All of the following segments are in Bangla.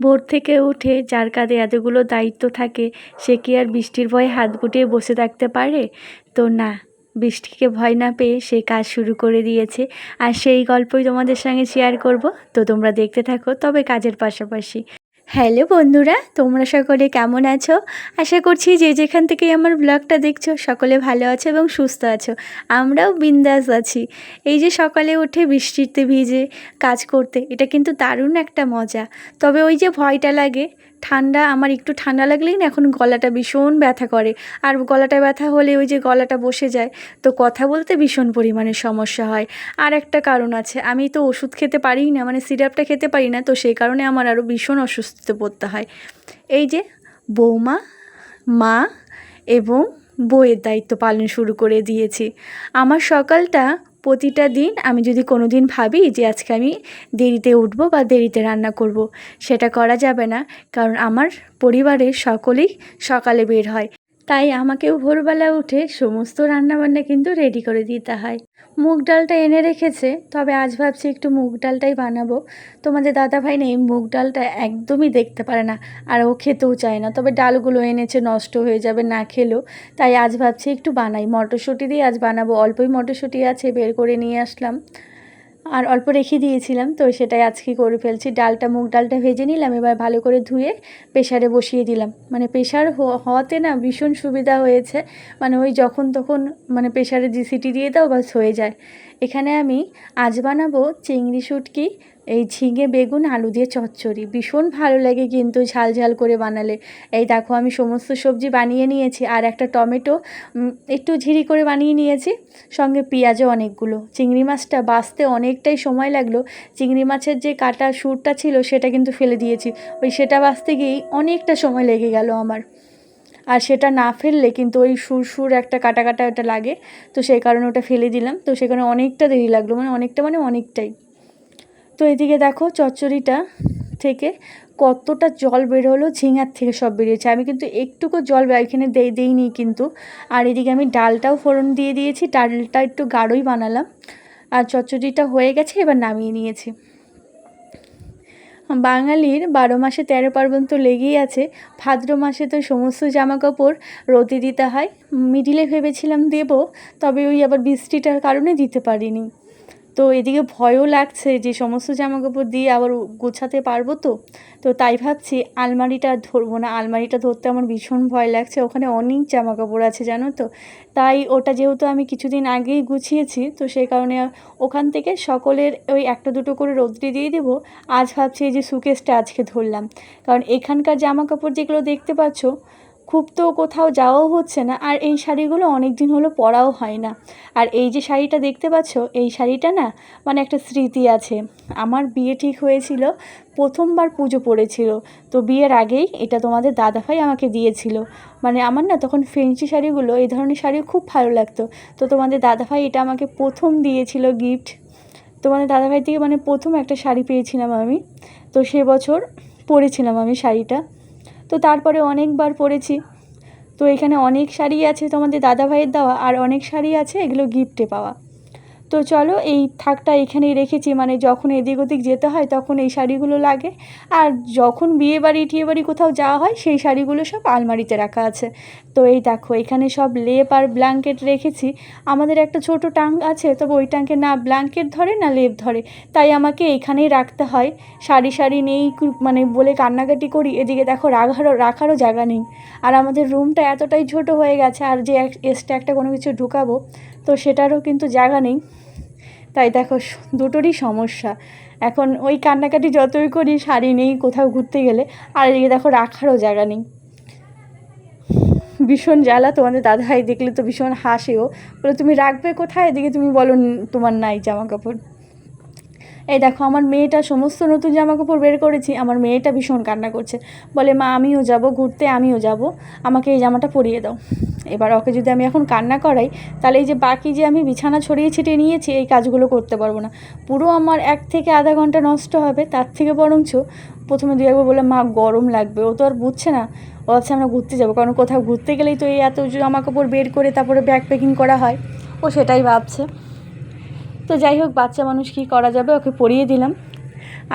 ভোর থেকে উঠে যার কাঁধে এতগুলো দায়িত্ব থাকে, সে কি আর বৃষ্টির ভয়ে হাত গুটিয়ে বসে থাকতে পারে? তো না, বৃষ্টিকে ভয় না পেয়ে সে কাজ শুরু করে দিয়েছে। আর সেই গল্পই তোমাদের সঙ্গে শেয়ার করব। তো তোমরা দেখতে থাকো, তবে কাজের পাশাপাশি। হ্যালো বন্ধুরা, তোমরা সকলে কেমন আছো? আশা করছি যে যেখান থেকে আমার ব্লগটা দেখছ, সকলে ভালো আছো এবং সুস্থ আছো। আমরাও বিন্দাস আছি। এই যে সকালে উঠে বৃষ্টিতে ভিজে কাজ করতে, এটা কিন্তু দারুণ একটা মজা। তবে ওই যে ভয়টা লাগে ঠান্ডা, আমার একটু ঠান্ডা লাগলেই না এখন গলাটা ভীষণ ব্যথা করে। আর গলাটা ব্যথা হলে ওই যে গলাটা বসে যায়, তো কথা বলতে ভীষণ পরিমাণে সমস্যা হয়। আর একটা কারণ আছে, আমি তো ওষুধ খেতে পারি না মানে সিরাপটা খেতে পারি না, তো সেই কারণে আমার আরও ভীষণ অসুস্থতে পড়তে হয়। এই যে বৌমা, মা এবং বইয়ের দায়িত্ব পালন শুরু করে দিয়েছি। আমার সকালটা প্রতিটা দিন আমি যদি কোনো দিন ভাবি যে আজকে আমি দেরিতে উঠবো বা দেরিতে রান্না করব। সেটা করা যাবে না কারণ আমার পরিবারের সকলেই সকালে বের হয় তাই আমাকেও ভোরবেলা উঠে সমস্ত রান্নাবান্না কিন্তু রেডি করে দিতে হয়। মুগ ডালটা এনে রেখেছে, তবে আজ ভাবছি একটু মুগ ডালটাই বানাবো। তোমাদের দাদা ভাই নেই মুগ ডালটা একদমই দেখতে পারে না, আর ও খেতেও চায় না। তবে ডালগুলো এনেছে, নষ্ট হয়ে যাবে, না খেলেও তাই আজ ভাবছি একটু বানাই। মটরশুঁটি দিয়ে আজ বানাবো। অল্পই মটরশুঁটি আছে, বের করে নিয়ে আসলাম। আর অল্প রেখে দিয়েছিলাম, তো সেটাই আজকে করে ফেলছি। ডালটা, মুগ ডালটা ভেজে নিলাম, এবার ভালো করে ধুয়ে প্রেশারে বসিয়ে দিলাম। মানে প্রেশার হওয়াতে না ভীষণ সুবিধা হয়েছে। মানে ওই যখন তখন মানে প্রেশারে সিটি দিয়ে দাও বাস হয়ে যায়। এখানে আমি আজ বানাবো চিংড়ি শুটকি, এই ঝিঙে বেগুন, আলু দিয়ে চচ্চড়ি। ভীষণ ভালো লাগে কিন্তু ঝাল ঝাল করে বানালে। এই দেখো আমি সমস্ত সবজি বানিয়ে নিয়েছি আর একটা টমেটো একটু ঝিরি করে বানিয়ে নিয়েছি। সঙ্গে পেঁয়াজও অনেকগুলো। চিংড়ি মাছটা বাছতে অনেকটাই সময় লাগল। চিংড়ি মাছের যে কাটা সুরটা ছিল সেটা কিন্তু ফেলে দিয়েছি। ওই সেটা বাছতে গিয়েই অনেকটা সময় লেগে গেল আমার। আর সেটা না ফেললে কিন্তু ওই সুর সুর একটা কাটা কাটা ওটা লাগে। তো সেই কারণে ওটা ফেলে দিলাম। তো সেখানে অনেকটা দেরি লাগল মানে অনেকটা মানে অনেকটাই। তো এদিকে দেখো চচ্চড়িটা থেকে কতটা জল বেরোলো ঝিঙার থেকে সব বেরিয়েছে। আমি কিন্তু একটুকু জল এখানে দেই দিইনি কিন্তু। আর এদিকে আমি ডালটাও ফোড়ন দিয়ে দিয়েছি, ডালটা একটু গাঢ়ই বানালাম। আর চচ্চড়িটা হয়ে গেছে, এবার নামিয়ে নিয়েছি। বাঙালির বারো মাসে তেরো পার্বণ তো লেগেই আছে। ভাদ্র মাসে তো সমস্ত জামা কাপড় রোদে দিতে হয়। মিডিলে ভেবেছিলাম দেব, তবে ওই আবার বৃষ্টিটার কারণে দিতে পারিনি। তো এদিকে ভয়ও লাগছে যে সমস্ত জামাকাপড় দিয়ে আবার গোছাতে পারব তো। তো তাই ভাবছি আলমারিটা ধরবো না। আলমারিটা ধরতে আমার ভীষণ ভয় লাগছে। ওখানে অনেক জামাকাপড় আছে, জানো তো? তাই ওটা যেহেতু আমি কিছুদিন আগেই গুছিয়েছি, তো সেই কারণে ওখান থেকে সকলের ওই একটা দুটো করে রোদ্রে দিয়ে দেবো। আজ ভাবছি এই যে সুকেসটা আজকে ধরলাম। কারণ এখানকার জামাকাপড় যেগুলো দেখতে পাচ্ছ খুব তো কোথাও যাওয়াও হচ্ছে না, আর এই শাড়িগুলো অনেক দিন হলো পরাও হয় না। আর এই যে শাড়িটা দেখতে পাচ্ছ, এই শাড়িটা না মানে একটা স্মৃতি আছে। আমার বিয়ে ঠিক হয়েছিল, প্রথমবার পুজো পড়েছিল, তো বিয়ের আগেই এটা তোমাদের দাদাভাই আমাকে দিয়েছিল। মানে আমার না তখন ফেন্সি শাড়িগুলো, এই ধরনের শাড়ি খুব ভালো লাগতো। তো তোমাদের দাদাভাই এটা আমাকে প্রথম দিয়েছিল গিফট তোমাদের দাদাভাই থেকে মানে প্রথম একটা শাড়ি পেয়েছিলাম আমি, তো সে বছর পরেছিলাম আমি শাড়িটা। তো তারপরে অনেকবার পরেছি। তো এখানে অনেক শাড়ি আছে তোমাদের দাদাভাইয়ের দেওয়া আর অনেক শাড়ি আছে, এগুলো গিফটে পাওয়া। তো চলো, এই থাকটা এখানেই রেখেছি। মানে যখন এদিক ওদিক যেতে হয় তখন এই শাড়িগুলো লাগে। আর যখন বিয়ে বাড়ি টিয়ে বাড়ি কোথাও যাওয়া হয়, সেই শাড়িগুলো সব আলমারিতে রাখা আছে। তো এই দেখো, এখানে সব লেপ আর ব্ল্যাঙ্কেট রেখেছি। আমাদের একটা ছোট টাং আছে, তবে ওই টাঙ্কে না ব্ল্যাঙ্কেট ধরে, না লেপ ধরে। তাই আমাকে এখানেই রাখতে হয়। শাড়ি শাড়ি নেই মানে বলে কান্নাকাটি করি। এদিকে দেখো, রাখারও রাখারও জায়গা নেই। আর আমাদের রুমটা এতটাই ছোট হয়ে গেছে, আর যে এক্সট্রা একটা কোনো কিছু ঢুকাবো, তো সেটারও কিন্তু জায়গা নেই। তাই দেখো দুটোরই সমস্যা। এখন ওই কান্নাকাটি যতই করি, শাড়ি নেই কোথাও ঘুরতে গেলে, আর এদিকে দেখো, রাখারও জায়গা নেই। ভীষণ জ্বালা, তোমাদের দাদাভাই দেখলে তো ভীষণ হাসেও বলে, তুমি রাখবে কোথায়? এদিকে তুমি বলো তোমার নাই জামা কাপড় এই দেখো, আমার মেয়েটা সমস্ত নতুন জামা কাপড় বের করেছি, আমার মেয়েটা ভীষণ কান্না করছে। বলে, মা, আমিও যাব, ঘুরতে আমিও যাব, আমাকে এই জামাটা পরিয়ে দাও। এবার ওকে যদি আমি এখন কান্না করাই, তাহলে এই যে বাকি যে আমি বিছানা ছড়িয়ে ছিটিয়ে নিয়েছি, এই কাজগুলো করতে পারব না। পুরো আমার এক থেকে আধা ঘণ্টা নষ্ট হবে, তার থেকে বরঞ্চ প্রথমে দু একবার বলে মা, গরম লাগবে। ও তো আর বুঝছে না। ও ভাবছে, আমরা ঘুরতে যাব, কারণ কোথাও ঘুরতে গেলেই তো এই এত জামা কাপড় বের করে তারপরে ব্যাগ প্যাকিং করা হয়। ও সেটাই ভাবছে। তো যাই হোক, বাচ্চা মানুষ কী করা যাবে? ওকে পরিয়ে দিলাম।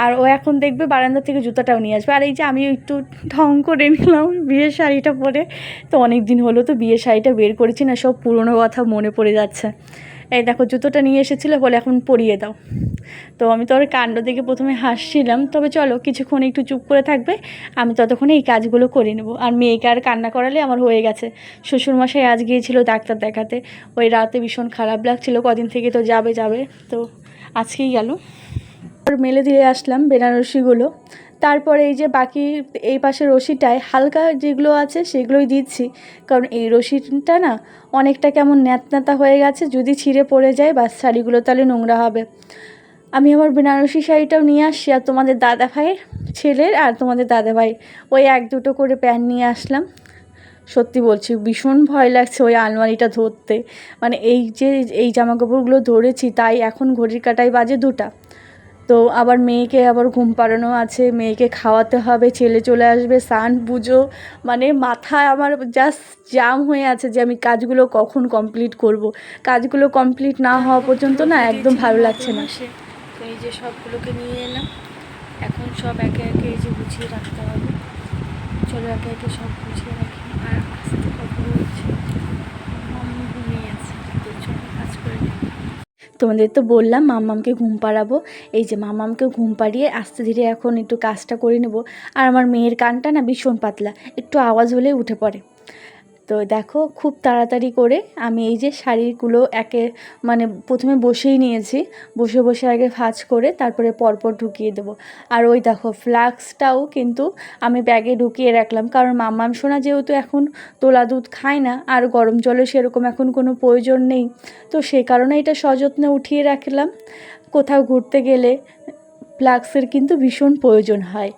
আর ও এখন দেখবে বারান্দা থেকে জুতাটাও নিয়ে আসবে। আর এই যে আমি একটু ঢং করে নিলাম বিয়ের শাড়িটা পরে। তো অনেক দিন হলো তো বিয়ের শাড়িটা বের করেছি না, সব পুরনো কথা মনে পড়ে যাচ্ছে। এই দেখো, জুতোটা নিয়ে এসেছিল বলে এখন পরিয়ে দাও। তো আমি তো ওর কাণ্ড দেখে প্রথমে হাসছিলাম। তবে চলো, কিছুক্ষণ একটু চুপ করে থাকবে, আমি ততক্ষণে এই কাজগুলো করে নেব। আর মেয়েকে আর কান্না করালে আমার হয়ে গেছে। শ্বশুরমশাই আজ গিয়েছিল ডাক্তার দেখাতে। ওই রাতে ভীষণ খারাপ লাগছিল, কদিন থেকে তো যাবে যাবে। তো আজকেই গেল। মেলে দিয়ে আসলাম বেনারসিগুলো। তারপরে এই যে বাকি এই পাশে রশিটায় হালকা যেগুলো আছে সেগুলোই দিচ্ছি। কারণ এই রশিটা না অনেকটা কেমন ন্যাতন্যাতা হয়ে গেছে, যদি ছিঁড়ে পড়ে যায় বা শাড়িগুলো তাহলে নোংরা হবে। আমি আমার বেনারসি শাড়িটাও নিয়ে আসছি আর তোমাদের দাদা ভাইয়ের ছেলের আর তোমাদের দাদা ভাই। ওই এক দুটো করে প্যান্ট নিয়ে আসলাম। সত্যি বলছি, ভীষণ ভয় লাগছে ওই আলমারিটা ধরতে। মানে এই যে, এই জামা কাপড়গুলো ধরেছি, তাই এখন ঘড়ির কাটায় বাজে দুটা। তো আবার মেয়েকে আবার ঘুম পাড়ানো আছে, মেয়েকে খাওয়াতে হবে, ছেলে চলে আসবে, স্নান, পুজো। মানে মাথায় আমার জাস্ট জাম হয়ে আছে যে আমি কাজগুলো কখন কমপ্লিট করব। কাজগুলো কমপ্লিট না হওয়া পর্যন্ত না একদম ভালো লাগছে না। এই যে সবগুলোকে নিয়ে এলাম। এখন সব একে একে এই যে গুছিয়ে রাখতে হবে। চলো একে একে সব গুছিয়ে রাখি। আর আস্তে তো চলো কাজ করে। তোমাদের তো বললাম মামামকে ঘুম পাড়াবো। এই যে মাম্মামকে ঘুম পাড়িয়ে আস্তে ধীরে এখন একটু কাজটা করে নেব। আর আমার মেয়ের কানটা না ভীষণ পাতলা। একটু আওয়াজ হলেই উঠে পড়ে। তো দেখো, খুব তাড়াতাড়ি করে আমি এই যে শাড়িগুলো একে মানে প্রথমে বসেই নিয়েছি। বসে বসে আগে ভাঁজ করে তারপরে পরপর ঢুকিয়ে দেবো। আর ওই দেখো, ফ্লাক্সটাও কিন্তু আমি ব্যাগে ঢুকিয়ে রাখলাম। কারণ মাম্মাম সোনা যেহেতু এখন তোলা দুধ খায় না, আর গরম জলে সেরকম এখন কোনো প্রয়োজন নেই। তো সেই কারণে এটা সযত্নে উঠিয়ে রাখলাম। কোথাও ঘুরতে গেলে ফ্লাক্সের কিন্তু ভীষণ প্রয়োজন হয়।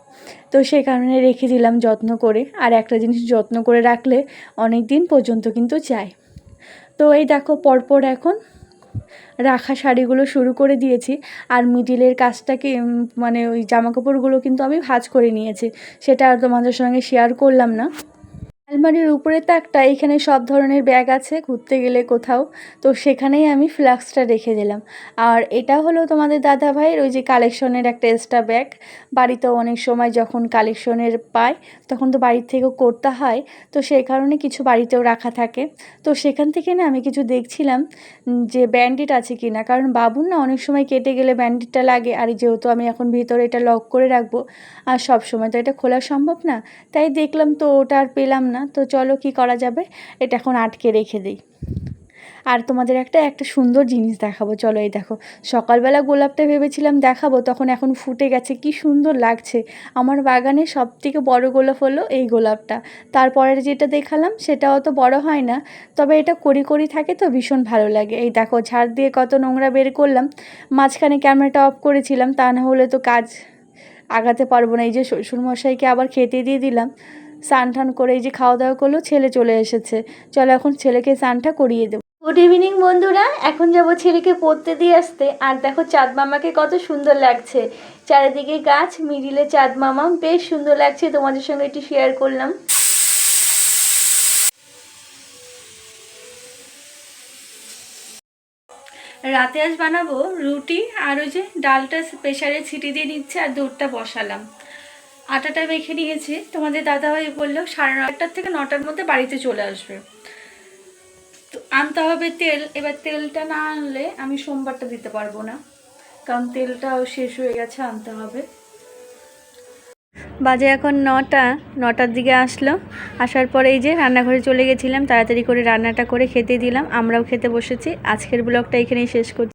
তো সেই কারণে রেখে দিলাম যত্ন করে। আর একটা জিনিস যত্ন করে রাখলে অনেক দিন পর্যন্ত কিন্তু যায়। তো এই দেখো, পরপর এখন রাখা শাড়িগুলো শুরু করে দিয়েছি। আর মিডিলের কাজটাকে মানে ওই জামা কাপড়গুলো কিন্তু আমি ভাঁজ করে নিয়েছি। সেটা আর তোমাদের সঙ্গে শেয়ার করলাম না। আলমারির উপরে তাকটা এখানে সব ধরনের ব্যাগ আছে, ঘুরতে গেলে কোথাও। তো সেখানেই আমি ফ্লাক্সটা রেখে দিলাম। আর এটা হলো তোমাদের দাদা ভাইয়ের ওই যে কালেকশনের একটা এক্সট্রা ব্যাগ বাড়িতেও অনেক সময় যখন কালেকশনের পায়, তখন তো বাড়ির থেকেও করতে হয়। তো সেই কারণে কিছু বাড়িতেও রাখা থাকে। তো সেখান থেকে না আমি কিছু দেখছিলাম যে ব্যান্ডেড আছে কি না কারণ বাবুর না অনেক সময় কেটে গেলে ব্যান্ডেডটা লাগে। আর যেহেতু আমি এখন ভিতরে এটা লক করে রাখব, আর সব সময় তো এটা খোলা সম্ভব না। তাই দেখলাম তো ওটা আর পেলাম না, তো চলো কি করা যাবে? এটা এখন আটকে রেখে দিই। আর তোমাদের একটা একটা সুন্দর জিনিস দেখাবো, চলো এই দেখো। সকালবেলা গোলাপটা ভেবেছিলাম দেখাবো, তখন এখন ফুটে গেছে, কি সুন্দর লাগছে। আমার বাগানে সব থেকে বড় গোলাপ হলো এই গোলাপটা। তারপরের যেটা দেখালাম, সেটা অত বড় হয় না, তবে এটা করি করি থাকে তো, ভীষণ ভালো লাগে। এই দেখো, ঝাড় দিয়ে কত নোংরা বের করলাম, মাঝখানে ক্যামেরাটা অফ করেছিলাম, তা না হলে তো কাজ আগাতে পারব না। এই যে শ্বশুরমশাইকে আবার খেতে দিয়ে দিলাম স্নান টান করে এই যে খাওয়া দাওয়া করল, ছেলে চলে এসেছে। চলো এখন ছেলেকে স্নানটা করিয়ে দেবো। গুড ইভিনিং বন্ধুরা। এখন যাব ছেলেকে পড়তে দিয়ে আসতে। আর দেখো চাঁদ মামাকে কত সুন্দর লাগছে। চারিদিকে গাছ, মিডিলে চাঁদ মামা। বেশ সুন্দর লাগছে, তোমাদের সঙ্গে একটু শেয়ার করলাম। রাতে আজ বানাবো রুটি আর ওই যে ডালটা প্রেশারে ছিটি দিয়ে নিচ্ছে আর দুধটা বসালাম। আটাটা মেখে নিয়েছি। তোমাদের দাদাভাই বলল, সাড়ে নটার থেকে নটার মধ্যে বাড়িতে চলে আসবে। তো আনতে হবে তেল। এবার তেলটা না আনলে আমি সোমবারটা দিতে পারব না। কারণ তেলটাও শেষ হয়ে গেছে, আনতে হবে। বাজে এখন নটা। নটার দিকে আসলো। আসার পরে এই যে রান্নাঘরে চলে গেছিলাম, তাড়াতাড়ি করে রান্নাটা করে খেতে দিলাম। আমরাও খেতে বসেছি। আজকের ব্লগটা এখানেই শেষ করছি।